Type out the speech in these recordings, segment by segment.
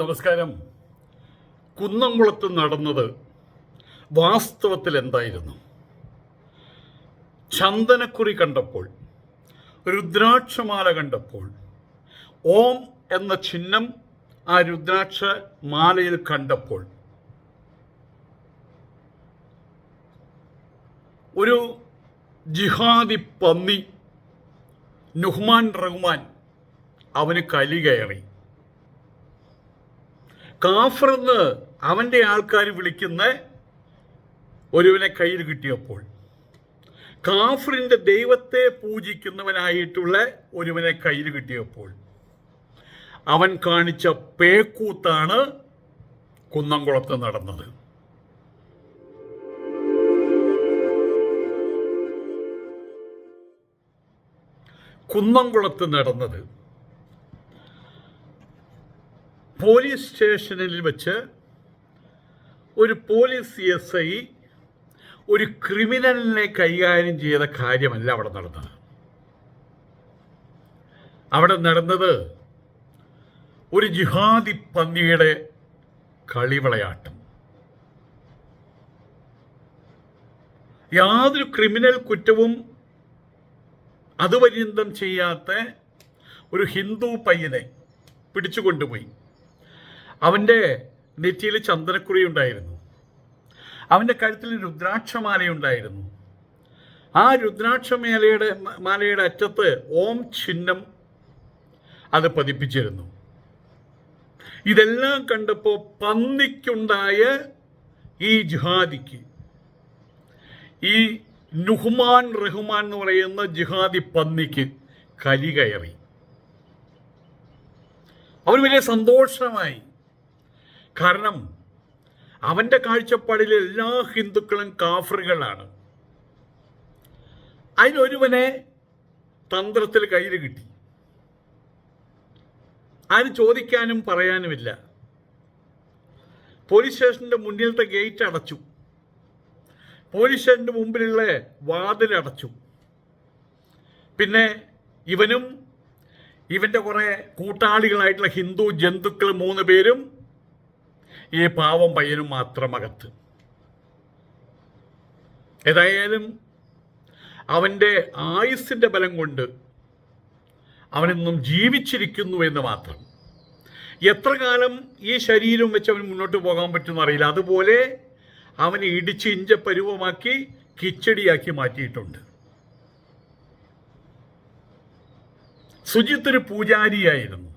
നമസ്കാരം. കുന്നംകുളത്ത് നടന്നത് വാസ്തവത്തിൽ എന്തായിരുന്നു ചന്ദനക്കുറി കണ്ടപ്പോൾ രുദ്രാക്ഷമാല കണ്ടപ്പോൾ ഓം എന്ന ചിഹ്നം ആ രുദ്രാക്ഷ മാലയിൽ കണ്ടപ്പോൾ ഒരു ജിഹാദി പന്നി നുഹ്മാൻ റഹ്മാൻ അവന് കലി കയറി. കാഫർ എന്ന് അവന്റെ ആൾക്കാർ വിളിക്കുന്ന ഒരുവനെ കയ്യിൽ കിട്ടിയപ്പോൾ കാഫറിന്റെ ദൈവത്തെ പൂജിക്കുന്നവനായിട്ടുള്ള ഒരുവനെ കയ്യിൽ കിട്ടിയപ്പോൾ അവൻ കാണിച്ച പേക്കൂത്താണ് കുന്നംകുളത്ത് നടന്നത്. കുന്നംകുളത്ത് നടന്നത്. പോലീസ് സ്റ്റേഷനിൽ വെച്ച് ഒരു പോലീസ് എസ് ഐ ഒരു ക്രിമിനലിനെ കൈകാര്യം ചെയ്ത കാര്യമല്ല അവിടെ നടന്നത്. അവിടെ നടന്നത് ഒരു ജിഹാദി പന്നിയുടെ കളിവിളയാട്ടം. യാതൊരു ക്രിമിനൽ കുറ്റവും അതുപര്യന്തം ചെയ്യാത്ത ഒരു ഹിന്ദു പയ്യനെ പിടിച്ചുകൊണ്ടുപോയി. അവന്റെ നെറ്റിയിൽ ചന്ദനക്കുറി ഉണ്ടായിരുന്നു. അവന്റെ കഴുത്തിൽ രുദ്രാക്ഷമാലയുണ്ടായിരുന്നു. ആ രുദ്രാക്ഷമാലയുടെ മാലയുടെ അറ്റത്ത് ഓം ചിഹ്നം അത് പതിപ്പിച്ചിരുന്നു. ഇതെല്ലാം കണ്ടപ്പോൾ പന്നിക്കുണ്ടായ ഈ ജിഹാദിക്ക് ഈ നുഹ്മാൻ റഹ്മാൻ എന്ന് പറയുന്ന ജിഹാദി പന്നിക്ക് കലി കയറി. അവന് വലിയ സന്തോഷമായി. കാരണം അവന്റെ കാഴ്ചപ്പാടിൽ എല്ലാ ഹിന്ദുക്കളും കാഫറുകളാണ് അതിനൊരുവനെ തന്ത്രത്തിൽ കയ്യിൽ കിട്ടി. ആരും ചോദിക്കാനും പറയാനുമില്ല. പോലീസ് സ്റ്റേഷന്റെ മുന്നിലത്തെ ഗേറ്റ് അടച്ചു. പോലീസ് സ്റ്റേഷന്റെ മുമ്പിലുള്ള വാതിൽ അടച്ചു. പിന്നെ ഇവനും ഇവന്റെ കുറേ കൂട്ടാളികളായിട്ടുള്ള ഹിന്ദു ജന്തുക്കൾ മൂന്ന് പേരും ഈ പാവം പയ്യനും മാത്രം അകത്ത്. ഏതായാലും അവന്റെ ആയുസ്സിന്റെ ബലം കൊണ്ട് അവനെന്നും ജീവിച്ചിരിക്കുന്നു എന്ന് മാത്രം. എത്ര കാലം ഈ ശരീരം വെച്ച് അവന് മുന്നോട്ട് പോകാൻ പറ്റുമെന്ന് അറിയില്ല. അതുപോലെ അവനെ ഇടിച്ച് ഇഞ്ച പരുവമാക്കി കിച്ചടിയാക്കി മാറ്റിയിട്ടുണ്ട്. സുജിത്ത് ഒരു പൂജാരിയായിരുന്നു.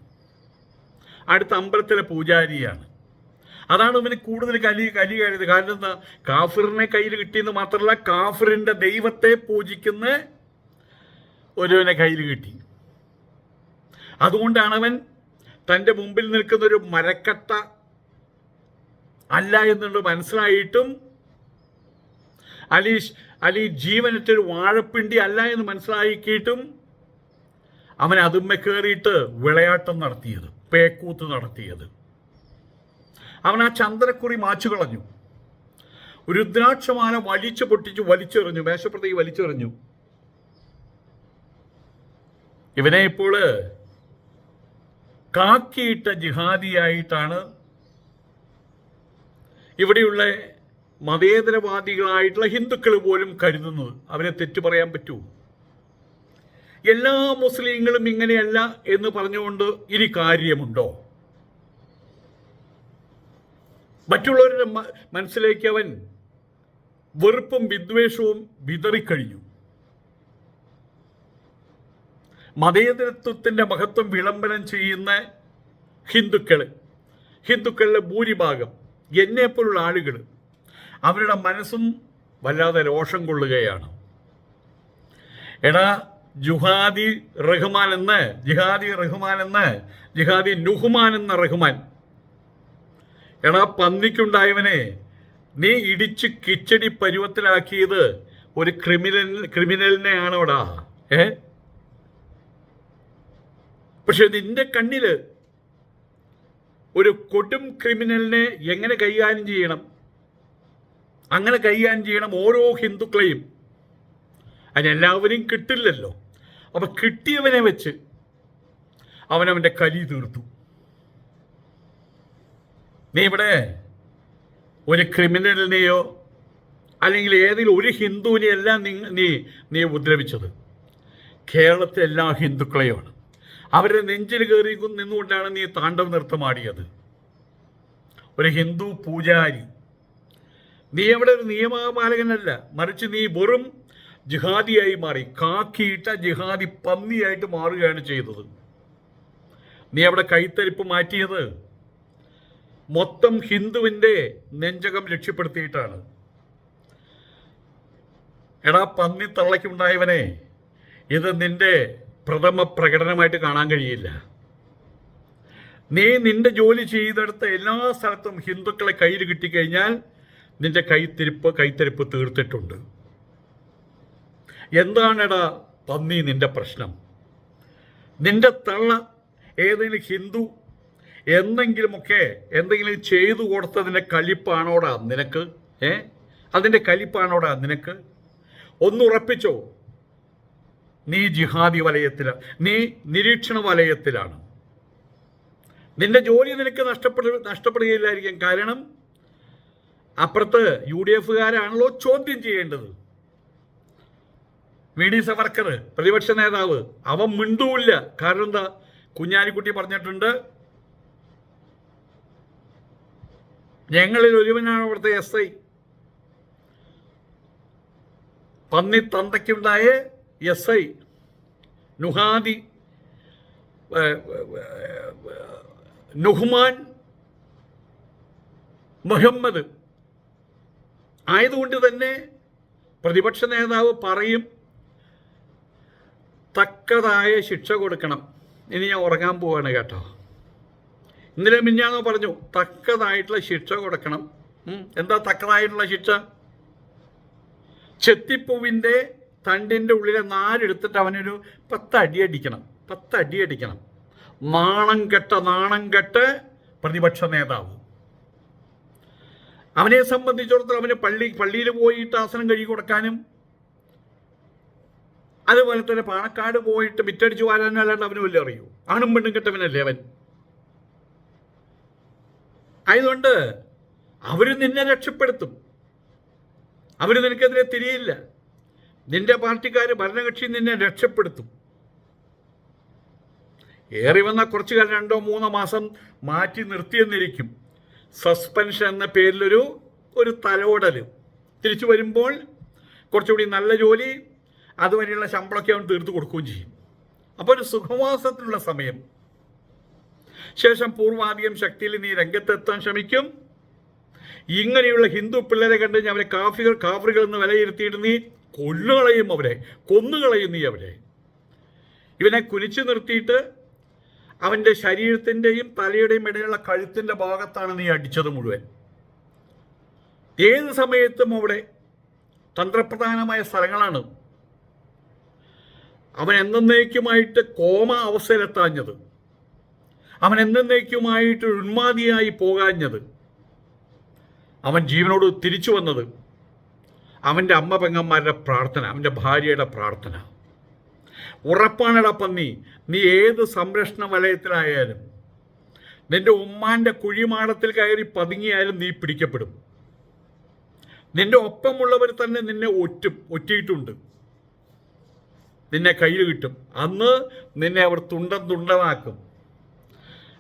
അടുത്ത അമ്പലത്തിലെ പൂജാരിയാണ്. അതാണ് ഇവന് കൂടുതൽ കലി കലി കഴിയത് കാരണം എന്താ? കാഫിറിനെ കയ്യിൽ കിട്ടിയെന്ന് മാത്രമല്ല കാഫിറിന്റെ ദൈവത്തെ പൂജിക്കുന്ന ഒരുവനെ കയ്യിൽ കിട്ടി. അതുകൊണ്ടാണ് അവൻ തന്റെ മുമ്പിൽ നിൽക്കുന്ന ഒരു മരക്കട്ട അല്ല എന്നുള്ളത് മനസ്സിലായിട്ടും അലി അലി ഒരു വാഴപ്പിണ്ടി അല്ല എന്ന് മനസ്സിലാക്കിയിട്ടും അവൻ അതുമ്മ കയറിയിട്ട് വിളയാട്ടം നടത്തിയത് പേക്കൂത്ത് നടത്തിയത്. അവൻ ആ ചന്ദനക്കുറി മാച്ചു കളഞ്ഞു രുദ്രാക്ഷമാല വലിച്ചു പൊട്ടിച്ചു വലിച്ചെറിഞ്ഞു. മേശപ്രതി വലിച്ചെറിഞ്ഞു. ഇവനെ ഇപ്പോൾ കാക്കിയിട്ട ജിഹാദിയായിട്ടാണ് ഇവിടെയുള്ള മതേതരവാദികളായിട്ടുള്ള ഹിന്ദുക്കൾ പോലും കരുതുന്നത്. അവരെ തെറ്റു പറയാൻ പറ്റൂ. എല്ലാ മുസ്ലിങ്ങളും ഇങ്ങനെയല്ല എന്ന് പറഞ്ഞുകൊണ്ട് ഇനി കാര്യമുണ്ടോ? മറ്റുള്ളവരുടെ മനസ്സിലേക്ക് അവൻ വെറുപ്പും വിദ്വേഷവും വിതറിക്കഴിഞ്ഞു. മതേതരത്വത്തിന്റെ മഹത്വം വിളംബരം ചെയ്യുന്ന ഹിന്ദുക്കൾ ഹിന്ദുക്കളുടെ ഭൂരിഭാഗം എന്നെപ്പോലുള്ള ആളുകൾ അവരുടെ മനസ്സും വല്ലാതെ രോഷം കൊള്ളുകയാണ്. എടാ ജുഹാദി റഹ്മാൻ എന്ന് ജിഹാദി റഹ്മാൻ എന്ന് ജിഹാദി നുഹ്മാൻ എന്ന റഹ്മാൻ എടാ പന്നിക്കുണ്ടായവനെ നീ ഇടിച്ച് കിച്ചടി പരുവത്തിലാക്കിയത് ഒരു ക്രിമിനൽ ക്രിമിനലിനെയാണോടാ ഏ? പക്ഷെ നിന്റെ കണ്ണിൽ ഒരു കൊടും ക്രിമിനലിനെ എങ്ങനെ കൈകാര്യം ചെയ്യണം? അങ്ങനെ കൈകാര്യം ചെയ്യണം ഓരോ ഹിന്ദുക്കളെയും. അതിനെല്ലാവരെയും കിട്ടില്ലല്ലോ. അപ്പൊ കിട്ടിയവനെ വെച്ച് അവനവന്റെ കലി തീർത്തു. നീ ഇവിടെ ഒരു ക്രിമിനലിനെയോ അല്ലെങ്കിൽ ഏതെങ്കിലും ഒരു ഹിന്ദുവിനെയല്ല നീ നീ നീ ഉപദ്രവിച്ചത്. കേരളത്തിലെ എല്ലാ ഹിന്ദുക്കളെയുമാണ്. അവരുടെ നെഞ്ചിൽ കയറി നിന്നുകൊണ്ടാണ് നീ താണ്ഡവ നൃത്തമാടിയത് ഒരു ഹിന്ദു പൂജാരി. നീ അവിടെ ഒരു നിയമപാലകനല്ല. മറിച്ച് നീ വെറും ജിഹാദിയായി മാറി. കാക്കിയിട്ട ജിഹാദി പന്നിയായിട്ട് മാറുകയാണ് ചെയ്തത്. നീ അവിടെ കൈത്തരിപ്പ് മാറ്റിയത്? മൊത്തം ഹിന്ദുവിന്റെ നെഞ്ചകം ലക്ഷ്യപ്പെടുത്തിയിട്ടാണ് എടാ പന്നി തള്ളയ്ക്കുണ്ടായവനെ ഇത് നിന്റെ പ്രഥമ പ്രകടനമായിട്ട് കാണാൻ കഴിയില്ല. നീ നിന്റെ ജോലി ചെയ്തെടുത്ത എല്ലാ സ്ഥലത്തും ഹിന്ദുക്കളെ കയ്യിൽ കിട്ടിക്കഴിഞ്ഞാൽ നിന്റെ കൈത്തിരിപ്പ് കൈത്തിരിപ്പ് തീർത്തിട്ടുണ്ട്. എന്താണെടാ പന്നി നിന്റെ പ്രശ്നം? നിന്റെ തള്ള ഏതെങ്കിലും ഹിന്ദു എന്തെങ്കിലുമൊക്കെ എന്തെങ്കിലും ചെയ്തു കൊടുത്തതിന്റെ കലിപ്പാണോടാ നിനക്ക്? ഏ? അതിന്റെ കലിപ്പാണോടാ നിനക്ക്? ഒന്നുറപ്പിച്ചോ നീ ജിഹാദി വലയത്തിലാണ് നീ നിരീക്ഷണ വലയത്തിലാണ്. നിന്റെ ജോലി നിനക്ക് നഷ്ടപ്പെടു നഷ്ടപ്പെടുകയില്ലായിരിക്കും. കാരണം അപ്പുറത്ത് യു ഡി എഫുകാരാണല്ലോ ചോദ്യം ചെയ്യേണ്ടത്. വി ഡി സവർക്കർ പ്രതിപക്ഷ നേതാവ് അവൻ മിണ്ടൂല്ല കാരണം എന്താ? കുഞ്ഞാലിക്കുട്ടി പറഞ്ഞിട്ടുണ്ട് ഞങ്ങളിൽ ഒരുവനാണ് അവിടുത്തെ എസ് ഐ. പന്നി തന്തയ്ക്കുണ്ടായ എസ് ഐ നുഹാദി നുഹ്മാൻ മുഹമ്മദ്. ആയതുകൊണ്ട് തന്നെ പ്രതിപക്ഷ നേതാവ് പറയും തക്കതായ ശിക്ഷ കൊടുക്കണം. ഇനി ഞാൻ ഉറങ്ങാൻ പോവാണ് കേട്ടോ. ഇന്നലെ മിഞ്ഞാന്ന് പറഞ്ഞു തക്കതായിട്ടുള്ള ശിക്ഷ കൊടുക്കണം. എന്താ തക്കതായിട്ടുള്ള ശിക്ഷ? ചെത്തിപ്പൂവിന്റെ തണ്ടിന്റെ ഉള്ളിലെ നാരെടുത്തിട്ട് അവനൊരു പത്ത് അടി അടിക്കണം പത്ത് അടി അടിക്കണം. നാണം കെട്ട നാണം കെട്ട് പ്രതിപക്ഷ നേതാവ്. അവനെ സംബന്ധിച്ചിടത്തോളം അവന് പള്ളി പള്ളിയിൽ പോയിട്ട് ആസനം കഴുകി കൊടുക്കാനും അതുപോലെ തന്നെ പാണക്കാട് പോയിട്ട് മിറ്റടിച്ച് വാരാനും അല്ലാണ്ട് അവനും വലിയ അറിയൂ? ആണും പെണ്ണും കെട്ടവനല്ലേ അവൻ? ആയതുകൊണ്ട് അവർ നിന്നെ രക്ഷപ്പെടുത്തും. അവർ നിനക്കെതിരെ തിരിയില്ല. നിന്റെ പാർട്ടിക്കാർ ഭരണകക്ഷി നിന്നെ രക്ഷപ്പെടുത്തും. ഏറി വന്ന കുറച്ച് കാലം രണ്ടോ മൂന്നോ മാസം മാറ്റി നിർത്തിയെന്നിരിക്കും. സസ്പെൻഷൻ എന്ന പേരിലൊരു ഒരു തലോടൽ തിരിച്ചു വരുമ്പോൾ കുറച്ചുകൂടി നല്ല ജോലി അതുവരെയുള്ള ശമ്പളമൊക്കെ അവൻ തീർത്തു കൊടുക്കുകയും ചെയ്യും. അപ്പോൾ ഒരു സുഖവാസത്തിനുള്ള സമയം. ശേഷം പൂർവാധികം ശക്തിയിൽ നീ രംഗത്തെത്താൻ ശ്രമിക്കും. ഇങ്ങനെയുള്ള ഹിന്ദു പിള്ളേരെ കണ്ട് ഞാൻ അവരെ കാഫികൾ കാഫറുകൾ എന്ന് വിലയിരുത്തിയിട്ട് നീ കൊല്ലുകളയും അവരെ കൊന്നുകളയും നീ അവരെ. ഇവനെ കുനിച്ചു നിർത്തിയിട്ട് അവന്റെ ശരീരത്തിന്റെയും തലയുടെയും ഇടയിലുള്ള കഴുത്തിന്റെ ഭാഗത്താണ് നീ അടിച്ചത് മുഴുവൻ. ഏത് സമയത്തും അവിടെ തന്ത്രപ്രധാനമായ സ്ഥലങ്ങളാണ്. അവൻ എന്നേക്കുമായിട്ട് കോമ അവസ്ഥയിലെത്താഞ്ഞത് അവൻ എന്നേക്കുമായിട്ട് ഉന്മാതിയായി പോകാഞ്ഞത്. അവൻ ജീവനോട് തിരിച്ചു വന്നത് അവന്റെ അമ്മ പെങ്ങന്മാരുടെ പ്രാർത്ഥന അവന്റെ ഭാര്യയുടെ പ്രാർത്ഥന. ഉറപ്പാണടാ പന്നി നീ ഏത് സംരക്ഷണ വലയത്തിലായാലും നിന്റെ ഉമ്മാന്റെ കുഴിമാടത്തിൽ കയറി പതുങ്ങിയാലും നീ പിടിക്കപ്പെടും. നിന്റെ ഒപ്പമുള്ളവർ തന്നെ നിന്നെ ഒറ്റും ഒറ്റിയിട്ടുണ്ട്. നിന്നെ കയ്യിൽ കിട്ടും. അന്ന് നിന്നെ അവർ തുണ്ടം തുണ്ടമാക്കും.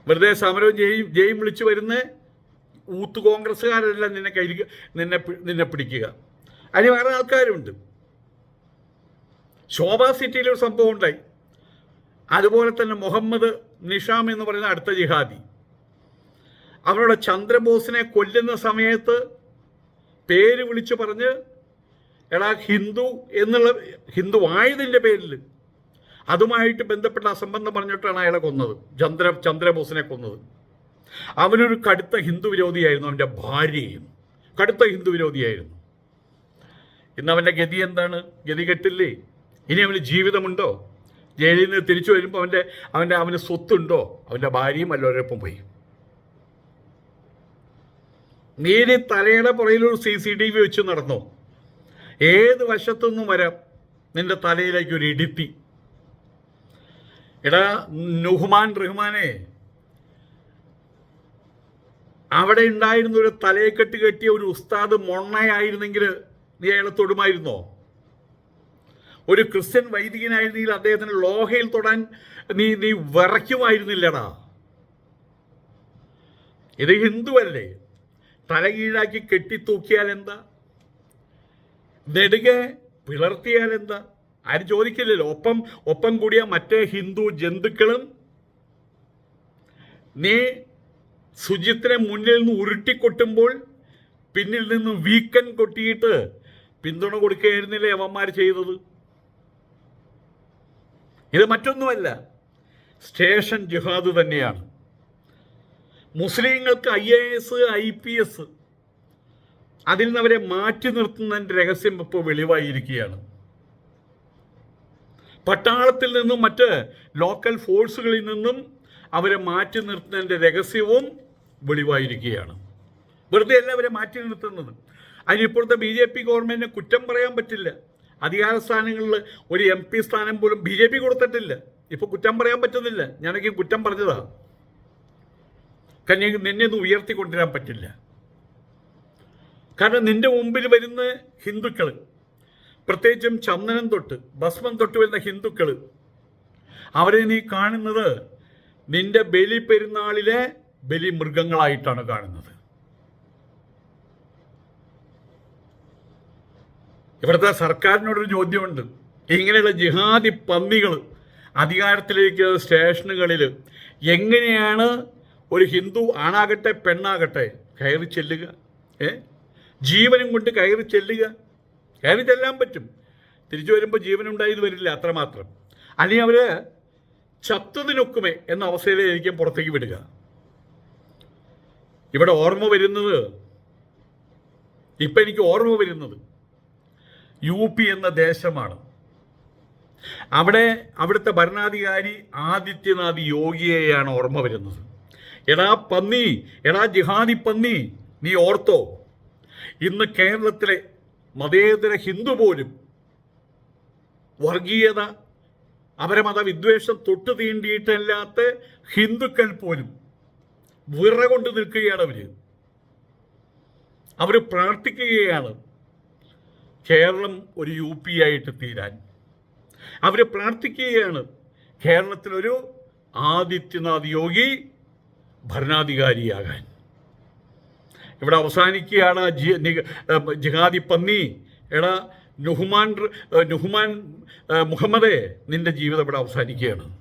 വെറുതെ സമരവും ജയും ജയും വിളിച്ചു വരുന്ന ഊത്ത് കോൺഗ്രസ്സുകാരെല്ലാം നിന്നെ കയ്യിൽ നിന്നെ നിന്നെ പിടിക്കുക. അതിന് വേറെ ആൾക്കാരുണ്ട്. ശോഭ സിറ്റിയിൽ ഒരു സംഭവം ഉണ്ടായി. അതുപോലെ തന്നെ മുഹമ്മദ് നിഷാം എന്ന് പറയുന്ന അടുത്ത ജിഹാദി. അവരുടെ ചന്ദ്രബോസിനെ കൊല്ലുന്ന സമയത്ത് പേര് വിളിച്ചു പറഞ്ഞ് എടാ ഹിന്ദു എന്നുള്ള ഹിന്ദു ആയതിന്റെ പേരിൽ അതുമായിട്ട് ബന്ധപ്പെട്ട അസംബന്ധം പറഞ്ഞിട്ടാണ് അയാളെ കൊന്നത്. ചന്ദ്ര ചന്ദ്രബോസിനെ കൊന്നത്. അവനൊരു കടുത്ത ഹിന്ദു വിരോധിയായിരുന്നു അവന്റെ ഭാര്യയും. കടുത്ത ഹിന്ദു വിരോധിയായിരുന്നു. ഇന്ന് അവന്റെ ഗതി എന്താണ്? ഗതി കെട്ടില്ലേ? ഇനി അവന് ജീവിതമുണ്ടോ? ജയിലിൽ നിന്ന് തിരിച്ചു വരുമ്പോൾ അവന്റെ അവന്റെ അവന് സ്വത്തുണ്ടോ? അവന്റെ ഭാര്യയും അല്ലോരൊപ്പം പോയി. നേരെ തലയുടെ പുറയിലൊരു സി സി ടി വി വെച്ച് നടന്നോ. ഏത് വശത്തുനിന്നും വരാം? നിന്റെ തലയിലേക്ക് ഒരു ഇടിപ്പി. എടാ നുഹ്മാൻ റഹ്മാനെ അവിടെ ഉണ്ടായിരുന്ന ഒരു തലയെക്കെട്ട് കെട്ടിയ ഒരു ഉസ്താദ് മൊണ്ണയായിരുന്നെങ്കിൽ നീ അയാളെ തൊടുമായിരുന്നോ? ഒരു ക്രിസ്ത്യൻ വൈദികനായിരുന്നെങ്കിൽ അദ്ദേഹത്തിന് ലോഹയിൽ തൊടാൻ നീ നീ വിറയ്ക്കുമായിരുന്നില്ലടാ. ഇത് ഹിന്ദുവല്ലേ? തലകീഴാക്കി കെട്ടിത്തൂക്കിയാൽ എന്താ? നെടുകെ പിളർത്തിയാൽ എന്താ? ആരും ചോദിക്കില്ലല്ലോ. ഒപ്പം ഒപ്പം കൂടിയ മറ്റേ ഹിന്ദു ജന്തുക്കളും നീ സുജിത്തിനെ മുന്നിൽ നിന്ന് ഉരുട്ടിക്കൊട്ടുമ്പോൾ പിന്നിൽ നിന്ന് വീക്കൻ കൊട്ടിയിട്ട് പിന്തുണ കൊടുക്കുകയായിരുന്നില്ലേ അവന്മാർ ചെയ്തത്? ഇത് മറ്റൊന്നുമല്ല. സ്റ്റേഷൻ ജിഹാദ് തന്നെയാണ്. മുസ്ലിങ്ങൾക്ക് I A S I P S അതിൽ നിന്ന് അവരെ മാറ്റി നിർത്തുന്നതിന്റെ രഹസ്യം ഇപ്പോൾ വെളിവായിരിക്കുകയാണ്. പട്ടാളത്തിൽ നിന്നും മറ്റ് ലോക്കൽ ഫോഴ്സുകളിൽ നിന്നും അവരെ മാറ്റി നിർത്തുന്നതിന്റെ രഹസ്യവും വെളിവായിരിക്കുകയാണ്. വെറുതെ അല്ല അവരെ മാറ്റി നിർത്തുന്നത്. അതിന് ഇപ്പോഴത്തെ ബി ജെ പി ഗവൺമെന്റിനെ കുറ്റം പറയാൻ പറ്റില്ല. അധികാര സ്ഥാനങ്ങളിൽ ഒരു എം പി സ്ഥാനം പോലും ബി ജെ പി കൊടുത്തിട്ടില്ല. ഇപ്പോൾ കുറ്റം പറയാൻ പറ്റുന്നില്ല. ഞാനൊക്കെ കുറ്റം പറഞ്ഞതാണ് കാരണം നിന്നെ ഒന്ന് ഉയർത്തിക്കൊണ്ടുവരാൻ പറ്റില്ല. കാരണം നിന്റെ മുമ്പിൽ വരുന്ന ഹിന്ദുക്കൾ പ്രത്യേകിച്ചും ചന്ദനം തൊട്ട് ഭസ്മം തൊട്ട് വരുന്ന ഹിന്ദുക്കൾ അവരെ നീ കാണുന്നത് നിന്റെ ബലി പെരുന്നാളിലെ ബലി മൃഗങ്ങളായിട്ടാണ് കാണുന്നത്. ഇവിടുത്തെ സർക്കാരിനോടൊരു ചോദ്യമുണ്ട്. ഇങ്ങനെയുള്ള ജിഹാദി പന്നികൾ അധികാരത്തിലേക്ക് സ്റ്റേഷനുകളിൽ എങ്ങനെയാണ് ഒരു ഹിന്ദു ആണാകട്ടെ പെണ്ണാകട്ടെ കയറി ചെല്ലുക? ഏ? ജീവനും കൊണ്ട് കയറി ചെല്ലുക? കയറി ഇതെല്ലാം പറ്റും. തിരിച്ചു വരുമ്പോൾ ജീവനുണ്ടായത് വരില്ല അത്രമാത്രം. അല്ലെങ്കിൽ അവർ ചത്തതിനൊക്കുമേ എന്ന അവസ്ഥയിലായിരിക്കും പുറത്തേക്ക് വിടുക. ഇവിടെ ഓർമ്മ വരുന്നത് ഇപ്പം എനിക്ക് ഓർമ്മ വരുന്നത് യു പി എന്ന ദേശമാണ്. അവിടെ അവിടുത്തെ ഭരണാധികാരി ആദിത്യനാഥ് യോഗിയെയാണ് ഓർമ്മ വരുന്നത്. എടാ പന്നി എടാ ജിഹാദി പന്നി നീ ഓർത്തോ? ഇന്ന് കേരളത്തിലെ മതേതര ഹിന്ദു പോലും വർഗീയത അപരമത വിദ്വേഷം തൊട്ടു തീണ്ടിയിട്ടല്ലാത്ത ഹിന്ദുക്കൾ പോലും വിറ കൊണ്ട് നിൽക്കുകയാണ് അവർ അവർ പ്രാർത്ഥിക്കുകയാണ്. കേരളം ഒരു യു പി ആയിട്ട് തീരാൻ. അവർ പ്രാർത്ഥിക്കുകയാണ്. കേരളത്തിലൊരു ആദിത്യനാഥ് യോഗി ഭരണാധികാരിയാകാൻ. ഇവിടെ അവസാനിക്കുകയാണ് ജി ജിഹാദി പന്നി. എടാ നുഹ്മാൻ നുഹ്മാൻ മുഹമ്മദേ നിന്റെ ജീവിതം ഇവിടെ അവസാനിക്കുകയാണ്.